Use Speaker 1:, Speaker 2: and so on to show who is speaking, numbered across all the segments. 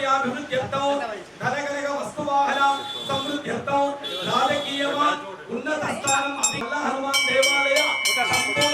Speaker 1: ఐశ్వర్యాభివృద్ధ్యర్థం ధనగనగ వస్తువాహన సమృద్ధ్యర్థం రాజకీయమా ఉన్నత స్థానం అధిక హనుమాన్ దేవాలయ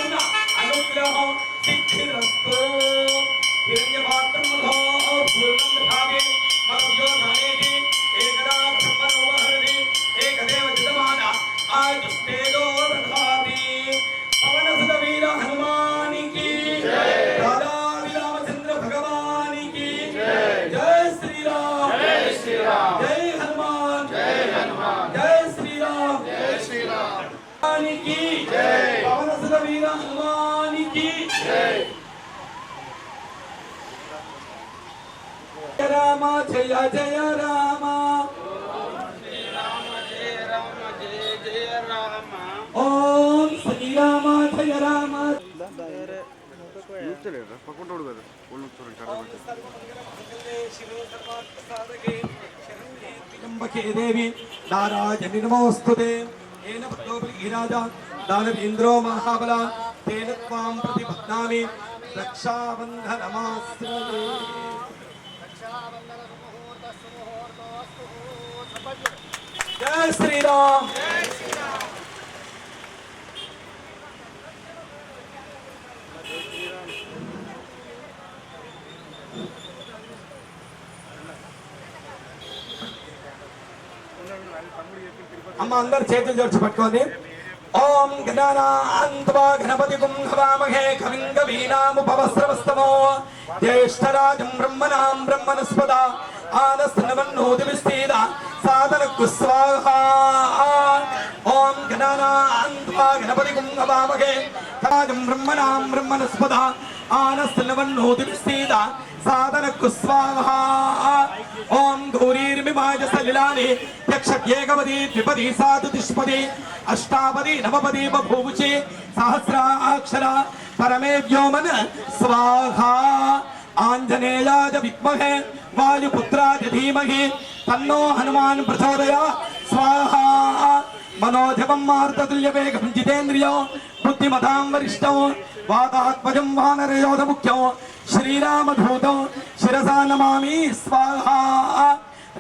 Speaker 1: రామ జయ జయ రామ. ఓం శ్రీరామ జయ రామ.
Speaker 2: చూస్తలేరా కదా ఒళ్ళు చూడండి
Speaker 1: త్ర్యంబకే దేవి నారాయణ నమోస్తుతే. ఏన పద్మోపలి రాజా దానవేంద్రో మహాబల. తేన త్వాం ప్రతిపద్నామి. రక్షాబంధనమాశ్రయే జై శ్రీరామ్. అమ్మ అందరు చేతులు జోడ్చి పట్టుకోండి. ఓం గణానాన్వా గణపతి కుంభవామహే కవిం కవీనాముపవస్రవస్తమో జ్యేష్ఠరాజం బ్రహ్మణాం బ్రహ్మణస్పద. ఆనస్తనవన్నోతి గణపతి కుంభవామహే రాజం బ్రహ్మణాం బ్రహ్మణస్పద ఆనస్తనవన్నోతి విస్తీర సాధనకు స్వాహ ఓం గౌరీర్మిమాయ సలిలాని యక్షేకవది ద్విపది సాధు దిష్పది అష్టాపది నవపది బభూవుచి సహస్రాక్షర పరమే వ్యోమన స్వాహ ఆంజనేయాయ విద్మహే వాయుపుత్రాయ ధీమహి తన్నో హనుమాన్ ప్రచోదయ స్వాహ మనోజవం మారుతతుల్యవేగం జితేంద్రియో బుద్ధిమతాం వరిష్టం వాతాత్మజం వానరయోధ ముఖ్యం శ్రీరామధూతం శిరసా నమామి స్వాహా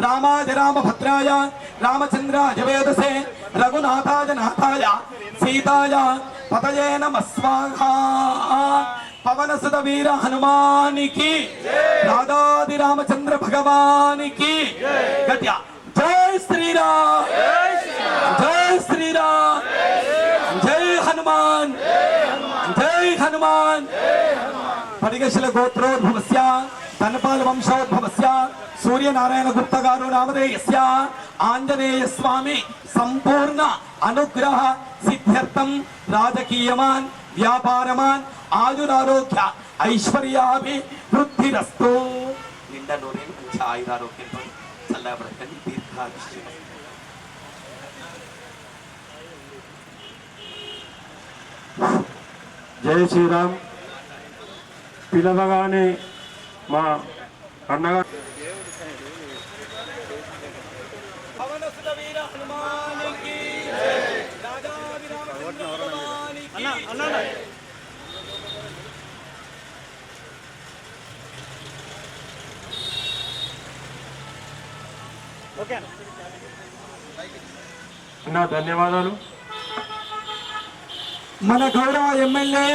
Speaker 1: రామాజ రామభద్రాయ రామచంద్రాయ వేదసే రఘునాథాయ నాథాయ సీతాయ పతయే నమ స్వాహ పవనసుత వీర హనుమానికి రాధాది రామచంద్ర భగవానికి గట్య జై శ్రీరామ్ జై శ్రీరామ్. జై హనుమాన్. జై హనుమాన్. పడిగశల గోత్రోద్భవస్య ధనపాల వంశోద్భవస్య సూర్యనారాయణ గుప్త గారు నామధేయస్య ఆంజనేయ స్వామి సంపూర్ణ అనుగ్రహ సిద్ధ్యర్థం రాజకీయమాన్ వ్యాపారమాన్ ఆయురారోగ్య ఐశ్వర్యాభి వృద్ధిరస్తు నిండా నూరేళ్ళు మంచి ఆయురారోగ్యంతో చల్లగా దీర్ఘాయుష్యం.
Speaker 3: జై శ్రీరామ్. పిలవగానే మా అన్నగారు అన్న ధన్యవాదాలు.
Speaker 1: మన గౌరవ ఎమ్మెల్యే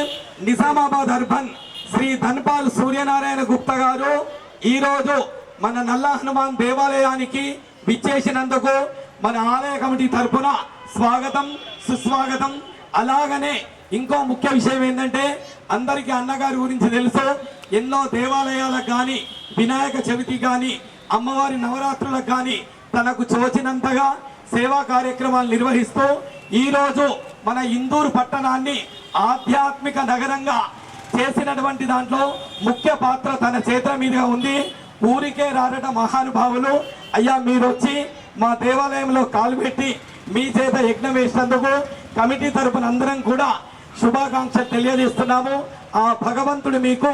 Speaker 1: నిజామాబాద్ అర్బన్ శ్రీ ధన్పాల్ సూర్యనారాయణ గుప్తా గారు ఈరోజు మన నల్ల హనుమాన్ దేవాలయానికి విచ్చేసినందుకు మన ఆలయ కమిటీ తరపున స్వాగతం సుస్వాగతం. అలాగనే ఇంకో ముఖ్య విషయం ఏంటంటే అందరికీ అన్నగారి గురించి తెలుసు. ఎన్నో దేవాలయాలకు కానీ వినాయక చవితి కానీ అమ్మవారి నవరాత్రులకు కానీ తనకు చోచినంతగా సేవా కార్యక్రమాలు నిర్వహిస్తూ ఈరోజు మన ఇందూరు పట్టణాన్ని ఆధ్యాత్మిక నగరంగా చేసినటువంటి దాంట్లో ముఖ్య పాత్ర తన చేతుల మీదుగా ఉంది. ఊరికే రారట మహానుభావులు అయ్యా మీరు వచ్చి మా దేవాలయంలో కాలు పెట్టి మీ చేత యజ్ఞం వేసినందుకు కమిటీ తరపున అందరం కూడా శుభాకాంక్షలు తెలియజేస్తున్నాము. ఆ భగవంతుడు మీకు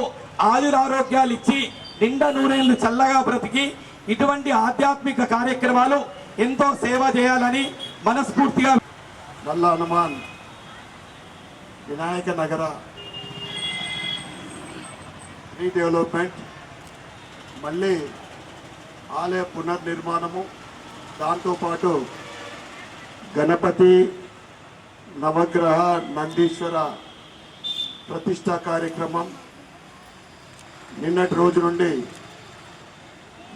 Speaker 1: ఆయురారోగ్యాలు ఇచ్చి నిండా నూనెలు చల్లగా బ్రతికి ఇటువంటి ఆధ్యాత్మిక కార్యక్రమాలు ఎంతో సేవ చేయాలని మనస్ఫూర్తిగా
Speaker 4: నల్ల హనుమాన్ వినాయక నగర రీడెవలప్మెంట్ మళ్ళీ ఆలయ పునర్నిర్మాణము దాంతోపాటు గణపతి నవగ్రహ నందీశ్వర ప్రతిష్టా కార్యక్రమం నిన్నటి రోజు నుండి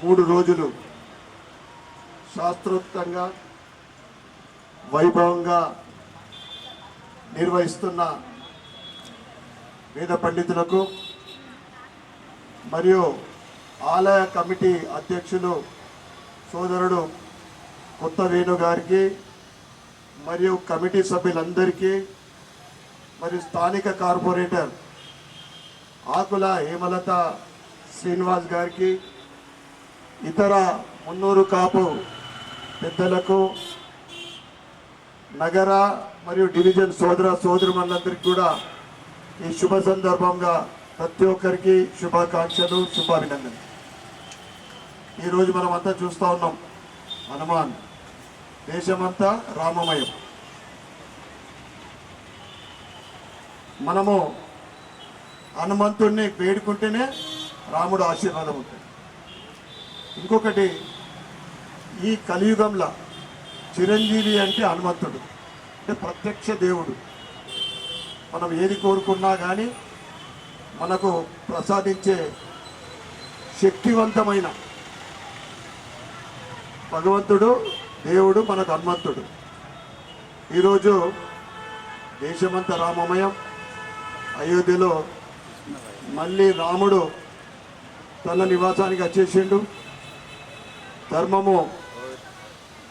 Speaker 4: మూడు రోజులు శాస్త్రోక్తంగా వైభవంగా నిర్వహిస్తున్న వేద పండితులకు మరియు ఆలయ కమిటీ అధ్యక్షులు సోదరుడు కొత్త వేణు గారికి మరియు కమిటీ సభ్యులందరికీ మరియు స్థానిక కార్పొరేటర్ ఆకుల హేమలత శ్రీనివాస్ గారికి ఇతర మున్నూరు కాపు పెద్దలకు నగర మరియు డివిజన్ సోదర సోదరులందరికీ కూడా ఈ శుభ సందర్భంగా ప్రతి ఒక్కరికి శుభాకాంక్షలు శుభాభినందనలు. ఈరోజు మనం అంతా చూస్తూ ఉన్నాం హనుమాన్. దేశమంతా రామమయం. మనము హనుమంతుడిని వేడుకుంటేనే రాముడు ఆశీర్వాదం ఉంటుంది. ఇంకొకటి ఈ కలియుగంలో చిరంజీవి అంటే హనుమంతుడు. అంటే ప్రత్యక్ష దేవుడు. మనం ఏది కోరుకున్నా కానీ మనకు ప్రసాదించే శక్తివంతమైన భగవంతుడు దేవుడు మనకు హనుమంతుడు. ఈరోజు దేశమంతా రామమయం. అయోధ్యలో మళ్ళీ రాముడు తన నివాసానికి వచ్చేసిండు. ధర్మము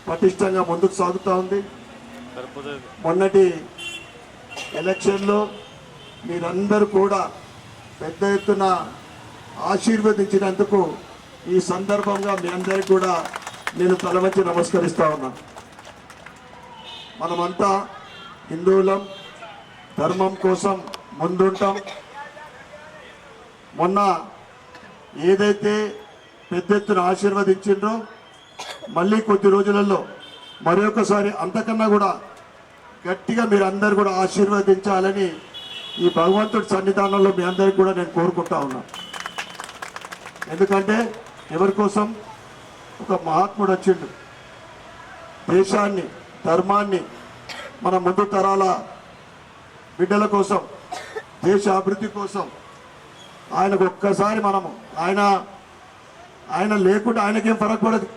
Speaker 4: పటిష్టంగా ముందుకు సాగుతూ ఉంది. మొన్నటి ఎలక్షన్లో మీరందరూ కూడా పెద్ద ఎత్తున ఆశీర్వదించినందుకు ఈ సందర్భంగా మీ అందరికీ కూడా నేను తలవంచి నమస్కరిస్తూ ఉన్నా. మనమంతా హిందువులం ధర్మం కోసం ముందుంటాం. మొన్న ఏదైతే పెద్ద ఎత్తున ఆశీర్వదించిండ్రో మళ్ళీ కొద్ది రోజులలో మరొకసారి అంతకన్నా కూడా గట్టిగా మీరు అందరు కూడా ఆశీర్వదించాలని ఈ భగవంతుడి సన్నిధానంలో మీ అందరికి కూడా నేను కోరుకుంటా ఉన్నా. ఎందుకంటే ఎవరి కోసం ఒక మహాత్ముడు వచ్చిండు. దేశాన్ని ధర్మాన్ని మన ముందు తరాల బిడ్డల కోసం దేశ అభివృద్ధి కోసం ఆయనకు ఒక్కసారి మనము ఆయన ఆయన లేకుండా ఆయనకేం ఫరక్ పడదు.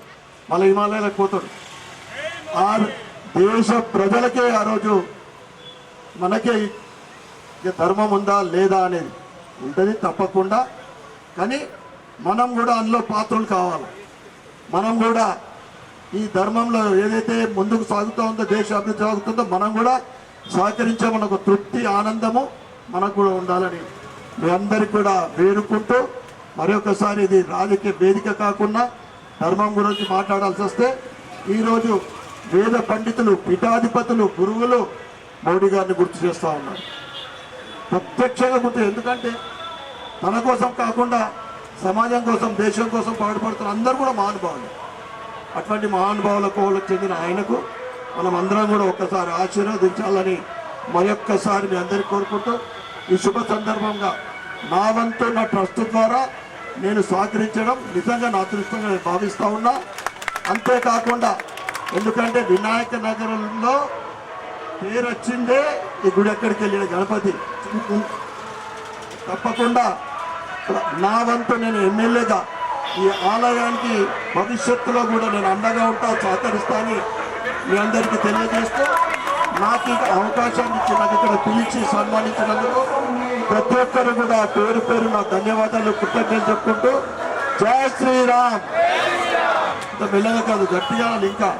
Speaker 4: మళ్ళీ హిమాలయాలకు పోతాడు. ఆ దేశ ప్రజలకే ఆ రోజు మనకే ధర్మం ఉందా లేదా అనేది ఉంటుంది తప్పకుండా. కానీ మనం కూడా అందులో పాత్రలు కావాలి. మనం కూడా ఈ ధర్మంలో ఏదైతే ముందుకు సాగుతూ ఉందో దేశ అభివృద్ధి సాగుతుందో మనం కూడా సహకరించే మనకు తృప్తి ఆనందము మనకు కూడా ఉండాలని మీ అందరికీ కూడా వేడుకుంటూ మరొకసారి ఇది రాజకీయ వేదిక కాకుండా ధర్మం గురించి మాట్లాడాల్సి వస్తే ఈరోజు వేద పండితులు పీఠాధిపతులు గురువులు మోడీ గారిని గుర్తు చేస్తూ ఉన్నారు. ప్రత్యక్షంగా గుర్తు ఎందుకంటే తన కోసం కాకుండా సమాజం కోసం దేశం కోసం పాటుపడుతున్న అందరూ కూడా మహానుభావులు. అటువంటి మహానుభావుల కోవలకు చెందిన ఆయనకు మనం అందరం కూడా ఒక్కసారి ఆశీర్వదించాలని మరొక్కసారి మీ అందరికీ కోరుకుంటూ ఈ శుభ సందర్భంగా నా వంతు నా ట్రస్ట్ ద్వారా నేను సహకరించడం నిజంగా నా అదృష్టంగా నేను భావిస్తూ ఉన్నా. అంతేకాకుండా ఎందుకంటే వినాయక నగరంలో పేరు వచ్చిందే ఈ గుడి ఎక్కడికి వెళ్ళిన గణపతి. తప్పకుండా నా వంతు నేను ఎమ్మెల్యేగా ఈ ఆలయానికి భవిష్యత్తులో కూడా నేను అండగా ఉంటా సహకరిస్తానని మీ అందరికీ తెలియజేస్తూ నాకు ఈ అవకాశాన్ని ఇచ్చి నాకు ఇక్కడ పిలిచి సన్మానించినందుకు ప్రతి ఒక్కరు కూడా పేరు పేరు నా ధన్యవాదాలు కృతజ్ఞతలు చెప్పుకుంటూ జై శ్రీరామ్. ఇంత మెల్లగా కాదు గట్టిగా అనాలి ఇంకా.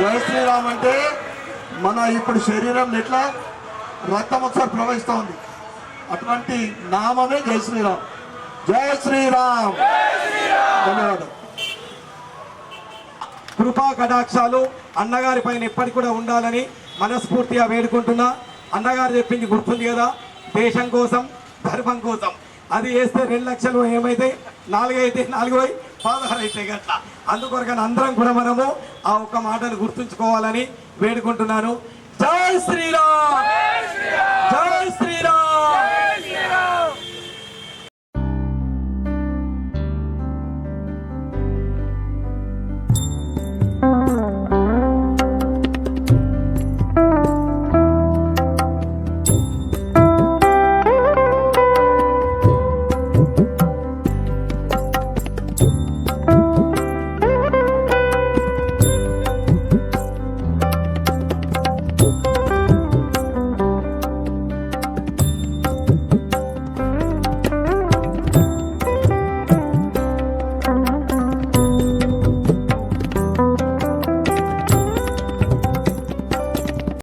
Speaker 4: జై శ్రీరామ్ అంటే మన ఇప్పుడు శరీరం ఎట్లా? రక్తం ఒకసారి ప్రవహిస్తూ ఉంది. అటువంటి నామమే జై శ్రీరామ్. జయ శ్రీరామ్. ధన్యవాదాలు.
Speaker 1: కృపా కటాక్షాలు అన్నగారి పైన ఎప్పటికి కూడా ఉండాలని మనస్ఫూర్తిగా వేడుకుంటున్నా. అన్నగారు చెప్పింది గుర్తుంది కదా దేశం కోసం ధర్మం కోసం. అది వేస్తే రెండు లక్షలు ఏమైతే? నాలుగు అయితే నాలుగు అయి పదహారు అయితే గట్ల. అందుకొరకని అందరం కూడా మనము ఆ ఒక్క మాటను గుర్తుంచుకోవాలని వేడుకుంటున్నాను. జై శ్రీరామ్!